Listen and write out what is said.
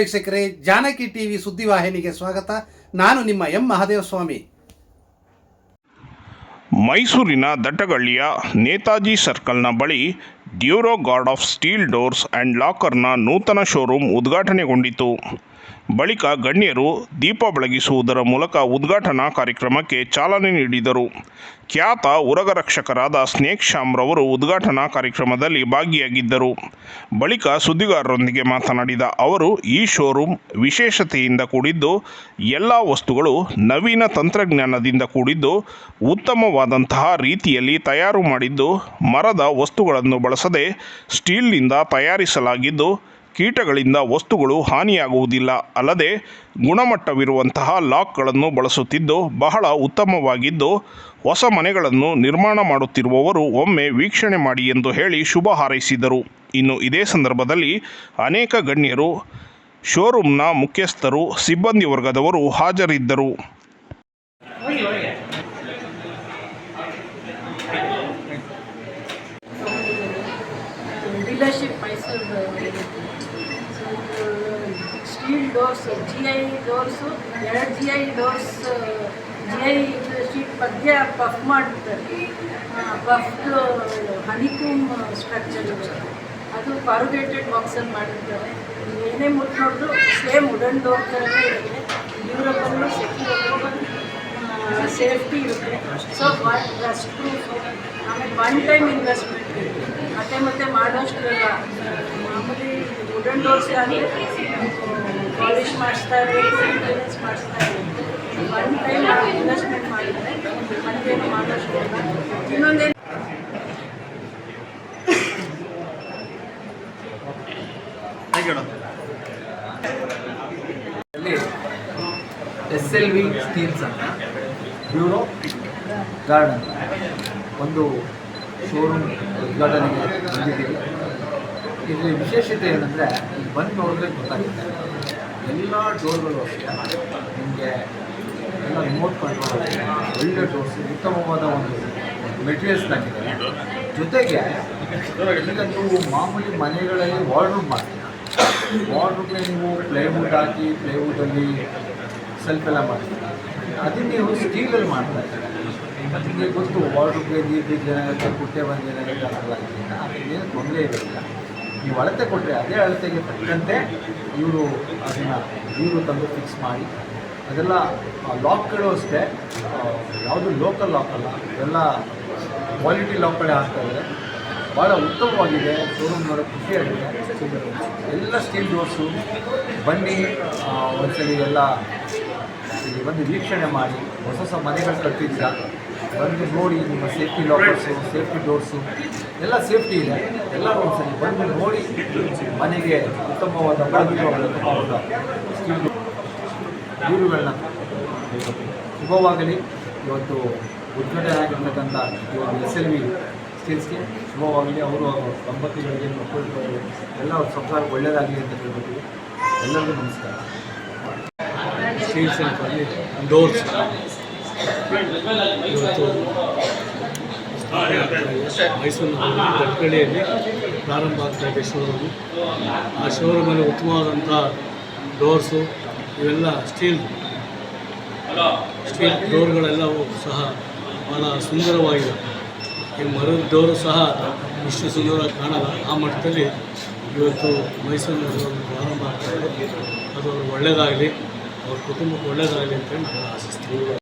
ವೀಕ್ಷಕರೇ, ಜಾನಕಿ ಟಿವಿ ಸುದ್ದಿವಾಹಿನಿಗೆ ಸ್ವಾಗತ. ನಾನು ನಿಮ್ಮ ಎಂ ಮಹಾದೇವ ಸ್ವಾಮಿ ಮೈಸೂರಿನ ದಟ್ಟಗಳ್ಳಿಯ ನೇತಾಜಿ ಸರ್ಕಲ್ನ ಬಳಿ Duro Guard of steel doors and ಲಾಕರ್ನ ನೂತನ ಶೋರೂಮ್ ಉದ್ಘಾಟನೆಗೊಂಡಿತು. ಬಳಿಕ ಗಣ್ಯರು ದೀಪ ಬೆಳಗಿಸುವುದರ ಮೂಲಕ ಉದ್ಘಾಟನಾ ಕಾರ್ಯಕ್ರಮಕ್ಕೆ ಚಾಲನೆ ನೀಡಿದರು. ಖ್ಯಾತ ಉರಗರಕ್ಷಕರಾದ ಸ್ನೇಕ್ ಶ್ಯಾಮ್ರವರು ಉದ್ಘಾಟನಾ ಕಾರ್ಯಕ್ರಮದಲ್ಲಿ ಭಾಗಿಯಾಗಿದ್ದರು. ಬಳಿಕ ಸುದ್ದಿಗಾರರೊಂದಿಗೆ ಮಾತನಾಡಿದ ಅವರು, ಈ ಶೋರೂಮ್ ವಿಶೇಷತೆಯಿಂದ ಕೂಡಿದ್ದು, ಎಲ್ಲ ವಸ್ತುಗಳು ನವೀನ ತಂತ್ರಜ್ಞಾನದಿಂದ ಕೂಡಿದ್ದು, ಉತ್ತಮವಾದಂತಹ ರೀತಿಯಲ್ಲಿ ತಯಾರು ಮಾಡಿದ್ದು, ಮರದ ವಸ್ತುಗಳನ್ನು ಬಳಸದೆ ಸ್ಟೀಲ್ನಿಂದ ತಯಾರಿಸಲಾಗಿದ್ದು ಕೀಟಗಳಿಂದ ವಸ್ತುಗಳು ಹಾನಿಯಾಗುವುದಿಲ್ಲ. ಅಲ್ಲದೆ ಗುಣಮಟ್ಟವಿರುವಂತಹ ಲಾಕ್ಗಳನ್ನು ಬಳಸುತ್ತಿದ್ದು ಬಹಳ ಉತ್ತಮವಾಗಿದ್ದು ಹೊಸ ಮನೆಗಳನ್ನು ನಿರ್ಮಾಣ ಮಾಡುತ್ತಿರುವವರು ಒಮ್ಮೆ ವೀಕ್ಷಣೆ ಮಾಡಿ ಎಂದು ಹೇಳಿ ಶುಭ ಹಾರೈಸಿದರು. ಇನ್ನು ಇದೇ ಸಂದರ್ಭದಲ್ಲಿ ಅನೇಕ ಗಣ್ಯರು ಶೋರೂಮ್ನ ಮುಖ್ಯಸ್ಥರು, ಸಿಬ್ಬಂದಿ ವರ್ಗದವರು ಹಾಜರಿದ್ದರು. Dealership Mysuru steel doors G I doors, ಎರಡು G I doors G I sheet ಬಗ್ಗೆ ಪಫ್ ಮಾಡಿರ್ತಾರೆ ಪಫ್ದು ಹನಿಕೂಮ್ ಸ್ಟ್ರಕ್ಚರ್ ಅದು ಕಾರುಗೇಟೆಡ್ ಬಾಕ್ಸಲ್ಲಿ ಮಾಡಿರ್ತಾರೆ ಏನೇ ಮುಟ್ಟು ನೋಡಿದ್ರು ಸೇಮ್ ವುಡನ್ ಡೋರ್ ಥರನೇ ಇರುತ್ತೆ. ಡ್ಯೂರಬಲ್ಲು ಸೆಕ್ಯೂರಬಲ್ ಸೇಫ್ಟಿ ಇರುತ್ತೆ. ಸೊ ರಸ್ಟ್ ಪ್ರೂಫ್ ಆಮೇಲೆ ಒನ್ ಟೈಮ್ ಇನ್ವೆಸ್ಟ್ಮೆಂಟ್ ಮತ್ತೆ ಮತ್ತೆ ಮಾಡೋಷ್ಟು ಮಾಮೂಲಿ ವುಡನ್ ಡೋರ್ಸ್ ಆಗಲಿ ಪಾಲಿಷ್ ಇದ್ದೀವಿ ಮೇಂಟೆನೆನ್ಸ್ ಮಾಡಿಸ್ತಾರೆ ಒನ್ ಟೈಮ್ ಇನ್ವೆಸ್ಟ್ಮೆಂಟ್ ಮಾಡಿದರೆ ಮತ್ತೇನು ಮಾಡೋಷ್ಟು ಇನ್ನೊಂದೇನು ಎಸ್ ಎಲ್ ವಿ ಸ್ಟೀಲ್ಸ್ ಅಂತ ಬ್ಯೂರೋ ಗಾರ್ಡನ್ ಒಂದು ಶೋರೂಮ್ ಉದ್ಘಾಟನೆಗೆ ಬಂದಿದ್ದೀವಿ. ಇಲ್ಲಿ ವಿಶೇಷತೆ ಏನಂದರೆ ಬಂದು ನೋಡಿದ್ರೆ ಗೊತ್ತಾಗುತ್ತೆ. ಎಲ್ಲ ಡೋರ್ಗಳು ಅಷ್ಟೇ. ನಿಮಗೆ ಎಲ್ಲ ರಿಮೋಟ್ ಕಂಟ್ರೋಲ್ ಒಳ್ಳೆ ಡೋರ್ಸ್ ಉತ್ತಮವಾದ ಒಂದು ಮೆಟೀರಿಯಲ್ಸ್ ಆಗಿದೆ ಜೊತೆಗೆ ಈಗ ನೀವು ಮಾಮೂಲಿ ಮನೆಗಳಲ್ಲಿ ವಾರ್ಡ್ರೂಮ್ ಮಾಡ್ತೀರಾ? ವಾರ್ಡ್ರೂಮ್ಗೆ ನೀವು ಪ್ಲೇವುಡ್ ಹಾಕಿ ಪ್ಲೇವುಡಲ್ಲಿ ಸೆಲ್ಫ್ ಎಲ್ಲ ಮಾಡ್ತೀರಾ? ಅದನ್ನ ನೀವು ಸ್ಟೀಲಲ್ಲಿ ಮಾಡ್ತಾ ಇದ್ದಾರೆ? ನಿಮಗೆ ಗೊತ್ತು ವಾರ್ಡ್ರೂಮ್ಗೆ ನೀರು ಬಿದ್ದು ಏನಾಗುತ್ತೆ ಕುಟ್ಟೆ ಬಂದು ಏನಾಗುತ್ತೆ ಅದೆಲ್ಲ ಏನು ತೊಂದರೆ ಇರೋದಿಲ್ಲ ನೀವು ಅಳತೆ ಕೊಟ್ಟರೆ ಅದೇ ಅಳತೆಗೆ ತಕ್ಕಂತೆ ಇವರು ಅದನ್ನು ಇವರು ತಂದು ಫಿಕ್ಸ್ ಮಾಡಿ. ಅದೆಲ್ಲ ಲಾಕ್ಗಳು ಅಷ್ಟೇ. ಯಾವುದು ಲೋಕಲ್ ಲಾಕ್ ಅಲ್ಲ, ಎಲ್ಲ ಕ್ವಾಲಿಟಿ ಲಾಕ್ಗಳೇ ಇದ್ದಾರೆ ಭಾಳ ಉತ್ತಮವಾಗಿದೆ ಶೋರೂಮ್ ನೋಡೋಕ್ಕೆ ಖುಷಿಯಾಗಿದೆ. ಎಲ್ಲ ಸ್ಟೀಲ್ ಡೋರ್ಸು ಬನ್ನಿ ಒಂದ್ಸಲಿ ಎಲ್ಲ ಇಲ್ಲಿ ಬಂದು ವೀಕ್ಷಣೆ ಮಾಡಿ, ಹೊಸ ಹೊಸ ಮನೆಗಳು ಕಟ್ಟಿದ್ದೀರಾ. ಬಂದು ನೋಡಿ ನಿಮ್ಮ ಸೇಫ್ಟಿ ಲಾಕರ್ಸು, ಸೇಫ್ಟಿ ಡೋರ್ಸು, ಎಲ್ಲ ಸೇಫ್ಟಿ ಇದೆ. ಎಲ್ಲ ಒಂದ್ಸರಿ ಬಂದು ನೋಡಿ ಮನೆಗೆ ಉತ್ತಮವಾದ ದೂರುಗಳನ್ನ ಶುಭವಾಗಲಿ. ಇವತ್ತು ಉದ್ಘಾಟನೆ ಆಗಿರ್ತಕ್ಕಂಥ ಒಂದು ಎಸ್ ಎಲ್ ವಿ ಸ್ಟೀಲ್ಸ್ಗೆ ಶುಭವಾಗಲಿ. ಅವರು ದಂಪತಿಗಳಿಗೆ, ಮಕ್ಕಳು ಎಲ್ಲ ಅವ್ರ ಸಂಸಾರ ಒಳ್ಳೆಯದಾಗಲಿ ಅಂತ ಹೇಳ್ಬಿಟ್ಟು ಎಲ್ಲರಿಗೂ ನಮಸ್ಕಾರ. ಸ್ಟೀಲ್ ಅಲ್ಲಿ ಡೋರ್ಸ್. ಇವತ್ತು ಮೈಸೂರಿನ ತಟ್ಕಳಿಯಲ್ಲಿ ಪ್ರಾರಂಭ ಆಗ್ತಾ ಇದೆ ಶೋರೂಮು. ಆ ಶೋರೂಮಲ್ಲಿ ಉತ್ತಮವಾದಂಥ ಡೋರ್ಸು, ಇವೆಲ್ಲ ಸ್ಟೀಲ್ ಸ್ಟೀಲ್ ಡೋರ್ಗಳೆಲ್ಲವೂ ಸಹ ಭಾಳ ಸುಂದರವಾಗಿದೆ ಈ ಮರದ ಡೋರು ಸಹ ಇಷ್ಟು ಸುಂದರವಾಗಿ ಕಾಣಲ್ಲ. ಆ ಮಟ್ಟದಲ್ಲಿ ಇವತ್ತು ಮೈಸೂರಿನಲ್ಲಿ ಒಂದು ಪ್ರಾರಂಭ ಆಗ್ತಾ ಇದೆ. ಅದು ಒಳ್ಳೆಯದಾಗಲಿ ಅವ್ರ ಕುಟುಂಬಕ್ಕೆ ಒಳ್ಳೆಯದಾಗಲಿ ಅಂತೇಳಿ ನಾನು ಆಶಿಸ್ತೀನಿ.